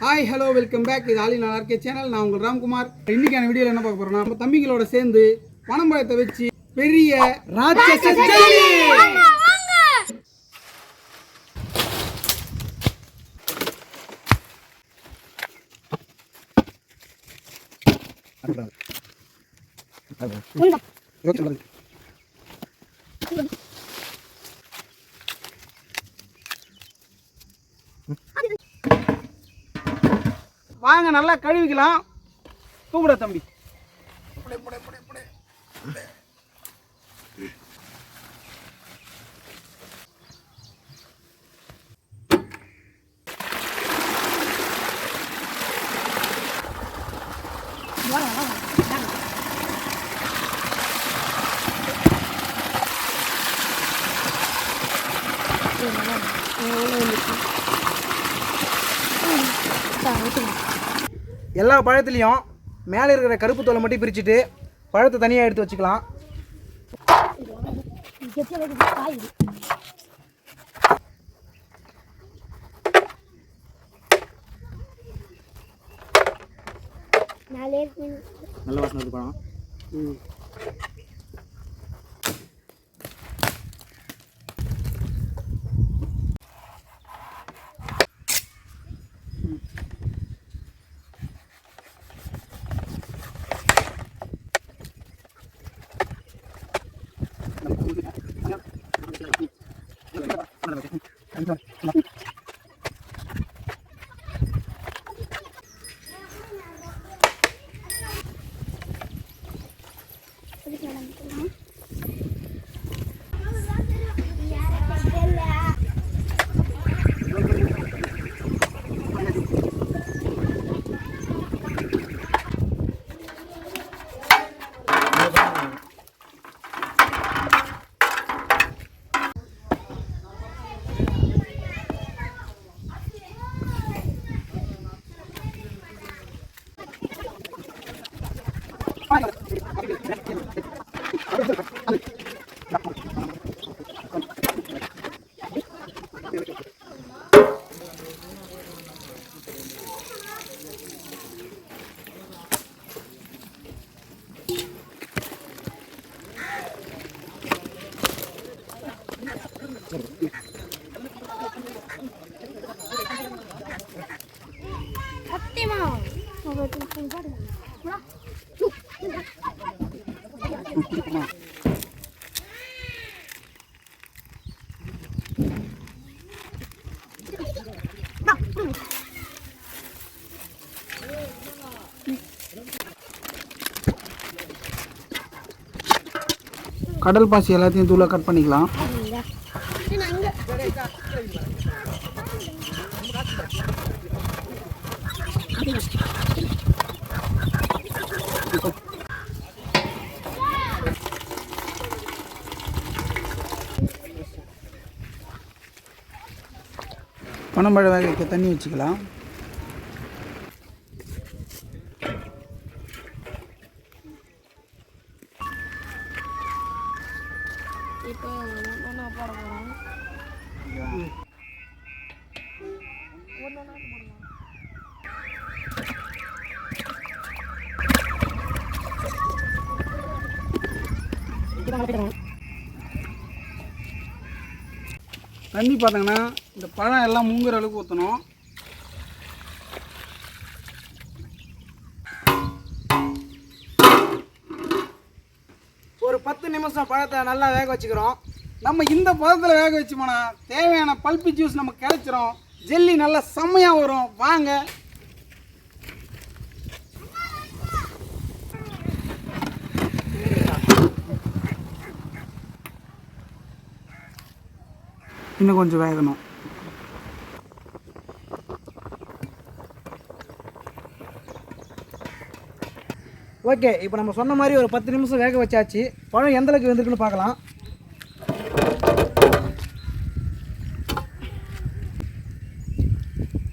Hi hello welcome back இது ஆலி நல்லா இருக்கே சேனல் நான் உங்கள் ராம்குமார். இன்னைக்கான வீடியோவில் என்ன பார்க்க போறோம்னா நம்ம தம்பிங்களோட சேர்ந்து பனம்பழத்தை வச்சு பெரிய ராட்சச ஜல்லி. வாங்க நல்லா கழுவிக்கலாம். தூங்குட தம்பி. எல்லா பழத்துலேயும் மேலே இருக்கிற கருப்பு தோலை மட்டும் பிரிச்சுட்டு பழத்தை தனியாக எடுத்து வச்சுக்கலாம். நாலே நல்ல வாசனை இருக்கு பழம். 앞뒤만 저거 좀 빠르다 뭐라? கடல் பாசி எல்லாத்தையும் தூளாக கட் பண்ணிக்கலாம். பனம்பழ வேக தண்ணி வச்சுக்கலாம். தண்ணி பார்த்தீங்கன்னா இந்த பழம் எல்லாம் மூங்குற அளவுக்கு ஊற்றணும் ஒரு பத்து நிமிஷம் பழத்தை நல்லா வேக வச்சுக்கிறோம். நம்ம இந்த பதத்தில் வேக வச்சோம்னா தேவையான பல்பி ஜூஸ் நமக்கு கிடைச்சிரும் ஜெல்லி நல்லா செம்மையாக வரும். வாங்க இன்னும் கொஞ்சம் வேகணும். ஓகே இப்போ நம்ம சொன்ன மாதிரி ஒரு பத்து நிமிஷம் வேக வச்சாச்சு. பழம் எந்த அளவுக்கு வெந்திருக்குன்னு பார்க்கலாம்.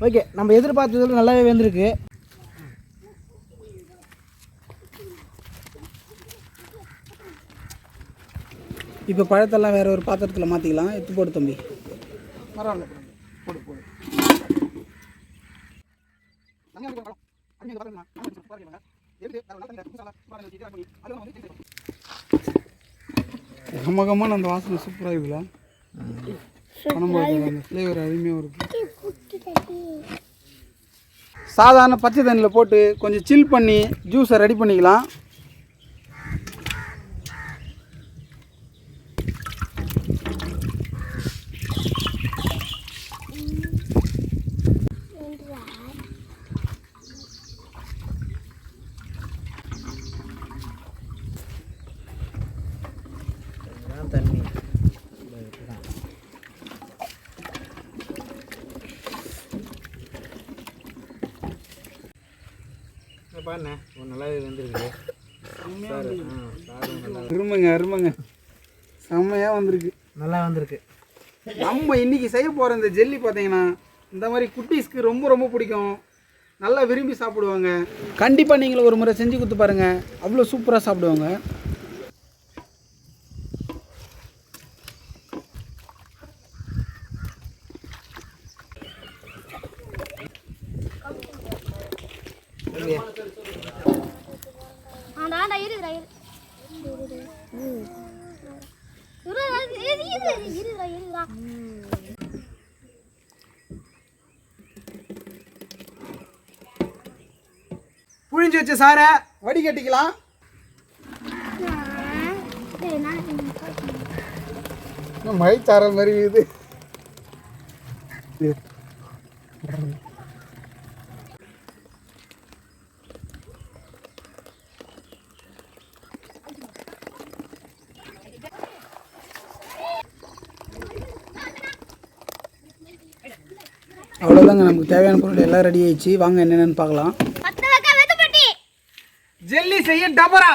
ஓகே நம்ம எதிர்பார்த்ததில் நல்லாவே வெந்திருக்கு. இப்போ பழத்தெல்லாம் வேற ஒரு பாத்திரத்தில் மாற்றிக்கலாம் எடுத்து போடு தம்பி. பரவாயில்ல. போடு போடு. கம்ம கம்மன்னு அந்த வாசனை சூப்பராக இருக்குல்ல. அந்த ஃப்ளேவர் அருமையாக சாதாரண பச்சை தண்ணியில் போட்டு கொஞ்சம் சில் பண்ணி ஜூஸை ரெடி பண்ணிக்கலாம். தண்ணி பாருண்ணே நல்லாவே நல்லா அருமைங்க அருமைங்க. செம்மையாக வந்திருக்கு. நல்லா வந்திருக்கு. நம்ம இன்னைக்கு செய்ய போகிற இந்த ஜெல்லி பார்த்தீங்கன்னா இந்த மாதிரி குட்டீஸ்க்கு ரொம்ப ரொம்ப பிடிக்கும். நல்லா விரும்பி சாப்பிடுவாங்க. கண்டிப்பாக நீங்களும் ஒரு முறை செஞ்சு கொடுத்து பாருங்கள் அவ்வளோ சூப்பராக சாப்பிடுவாங்க. ஆண்டாண்டா இருக்குடா இருக்குடா இருக்குடா புழிஞ்சு வச்ச சாரை வடிகட்டிக்கலாம் மழைச்சாரல் மாதிரி இது அவ்வளோதாங்க நமக்கு தேவையான பொருள் எல்லாம் ரெடி ஆயிடுச்சு. வாங்க என்னென்னு பார்க்கலாம். ஜெல்லி செய்ய டபரா.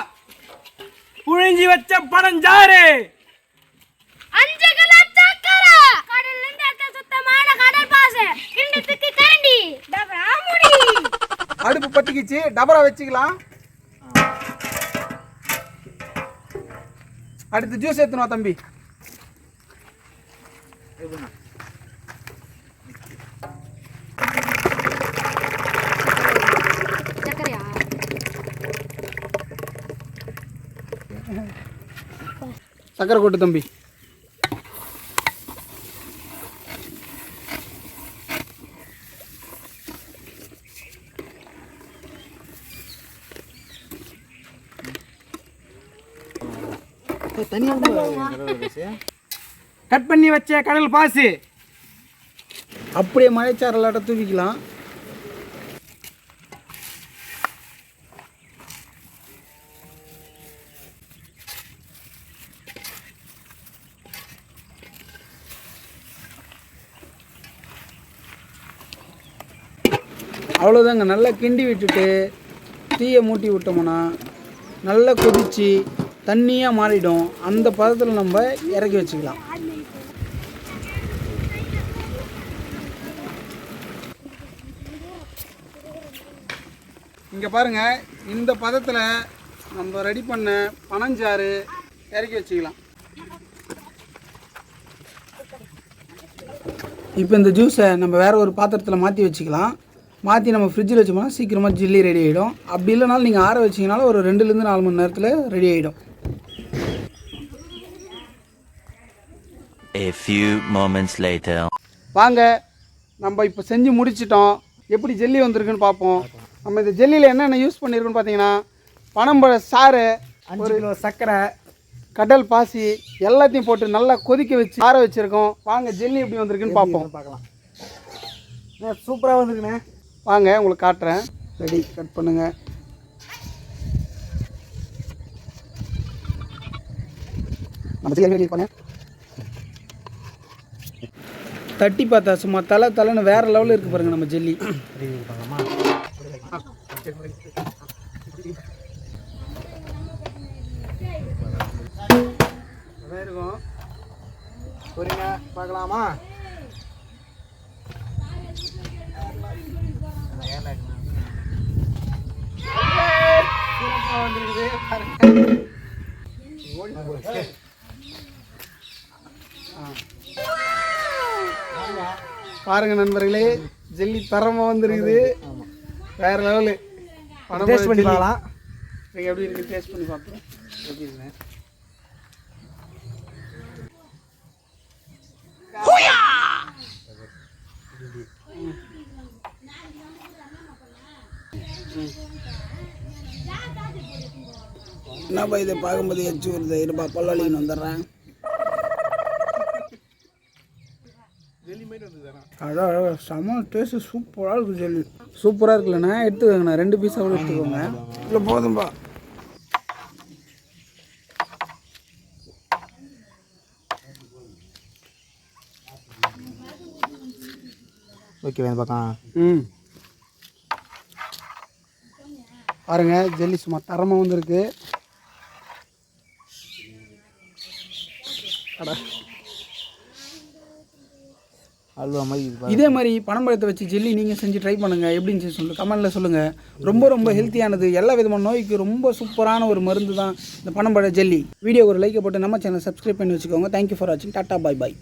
புழிஞ்சி வச்ச முடி. அடுப்பு பத்திக்கிச்சு. டபரா வச்சுக்கலாம். அடுத்து ஜூஸ் ஏற்றணும் தம்பி. சக்கரை கொட்டு தம்பி. கட் பண்ணி வச்ச கடல் பாசி. அப்படியே மழைச்சாரலாட்ட தூக்கிக்கலாம். அவ்வளோதாங்க நல்லா கிண்டி விட்டுட்டு தீயை மூட்டி விட்டோம்னா நல்லா கொதித்து தண்ணியாக மாறிடும். அந்த பதத்தில் நம்ம இறக்கி வச்சுக்கலாம். இங்கே பாருங்க. இந்த பதத்தில் நம்ம ரெடி பண்ண பனஞ்சாறு இறக்கி வச்சுக்கலாம். இப்போ இந்த ஜூஸை நம்ம வேறு ஒரு பாத்திரத்தில் மாற்றி வச்சுக்கலாம். மாற்றி நம்ம ஃப்ரிட்ஜில் வச்சோம்னா சீக்கிரமாக ஜில்லி ரெடி ஆகிடும் அப்படி இல்லைனாலும் நீங்கள் ஆற வச்சிங்கனாலும் ஒரு ரெண்டுலேருந்து நாலு மணி நேரத்தில் ரெடி ஆகிடும் A few moments later. வாங்க நம்ம இப்போ செஞ்சு முடிச்சிட்டோம். எப்படி ஜெல்லி வந்திருக்குன்னு பார்ப்போம். நம்ம இந்த ஜெல்லியில் என்னென்ன யூஸ் பண்ணியிருக்கோன்னு பார்த்தீங்கன்னா பனம்பழ சாறு அஞ்சு கிலோ சர்க்கரை கடல் பாசி எல்லாத்தையும் போட்டு நல்லா கொதிக்க வச்சு ஆற வச்சுருக்கோம். வாங்க ஜெல்லி எப்படி வந்திருக்குன்னு பார்ப்போம். பார்க்கலாம். சூப்பராக வந்துருக்குண்ணே. வாங்க உங்களுக்கு காட்டுறேன். ரெடி கட் பண்ணுங்க. நம்ம ஜெல்லி ரெடி பண்ண தட்டி பார்த்தா சும்மா தலை தலைன்னு வேற லெவலில் இருக்கு பாருங்க நம்ம ஜெல்லி. பார்க்கலாமா புரியுங்க பார்க்கலாமா? பார்க்கலாமா பாருங்க நண்பர்களே ஜெல்லி தரமாக வந்துருக்குது. வேற லெவலு டேஸ்ட் பண்ணி பார்க்கலாம். நீங்கள் எப்படி இருக்கு? டேஸ்ட் பண்ணி பார்ப்போம் எப்படி இருக்குண்ணே என்னப்பா இதை பார்க்கும்போது எச்சு வருது? இருப்பா பல்லவலின்னு வந்துடுறேன். அதான் செம்ம டேஸ்ட்டு சூப்பராக இருக்குது ஜெல்லி. சூப்பராக இருக்குல்லண்ணா. எடுத்துக்கோங்கண்ணா. ரெண்டு பீஸாக கூட எடுத்துக்கோங்க. இல்லை போதும்பா. ஓகே இந்த பக்கம் ம். பாருங்க ஜெல்லி சும்மா தரமாக வந்திருக்கு. அல்வா மாதிரி இது மாதிரி பனம்பழத்தை வச்சு ஜெல்லி நீங்கள் செஞ்சு ட்ரை பண்ணுங்கள் எப்படின்னு சொல்லி சொல்லு கமெண்டில் சொல்லுங்கள் ரொம்ப ரொம்ப ஹெல்த்தியானது எல்லா விதமான நோய்க்கு ரொம்ப சூப்பரான ஒரு மருந்து தான் இந்த பனம்பழ ஜெல்லி. வீடியோ ஒரு லைக்கை போட்டு நம்ம சேனல் சப்ஸ்கிரைப் பண்ணி வச்சுக்கோங்க. தேங்க்யூ ஃபார் வாட்சிங் டாட்டா பாய் பாய்